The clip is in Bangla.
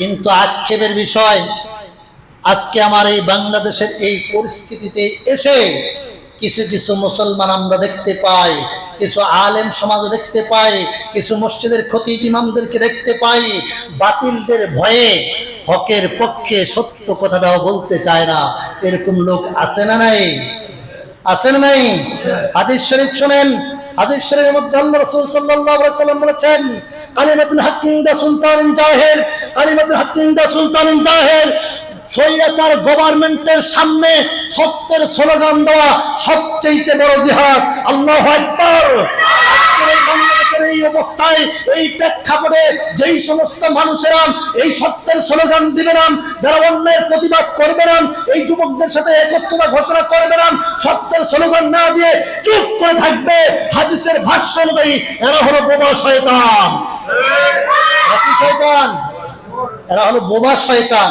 কিন্তু আক্ষেপের বিষয়, আজকে আমার এই বাংলাদেশের এই পরিস্থিতিতে এসে কিছু কিছু মুসলমান আমরা দেখতে পাই, কিছু আলেম সমাজ দেখতে পাই, কিছু মসজিদের ক্ষতি ইমামদেরকে দেখতে পাই, বাতিলদের ভয়ে হকের পক্ষে সত্য কথাটাও বলতে চায় না। এরকম লোক আছে না নাই? আছেন নাই? হাদিস শরীফ শোনেন। হাদিস শরীফের মধ্যে আল্লাহ রাসূল সাল্লাল্লাহু আলাইহি সাল্লাম বলেছেন কালিমাতুল হাক্কিন দা সুলতান জাহের কালিমাতুল হাক্কিন দা সুলতান জাহের। স্বৈরাচার গভর্নমেন্টের সামনে সত্যের স্লোগান দেওয়া সবচেয়ে বড় জিহাদ। আল্লাহু আকবার আজকের এই বাংলাদেশের এই অবস্থায় এই প্রেক্ষাপটে যেই সমস্ত মানুষেরা এই সত্যের স্লোগান দিবে না যারা অন্যের প্রতিবাদ করবে না এই যুবকদের সাথে একত্রতা ঘোষণা করবে না সত্যের স্লোগান না দিয়ে চুপ করে থাকবে হাদিসের ভাষ্য অনুযায়ী এরা হলো বোবা শয়তান। এরা শয়তান এরা হলো বোবা শয়তান।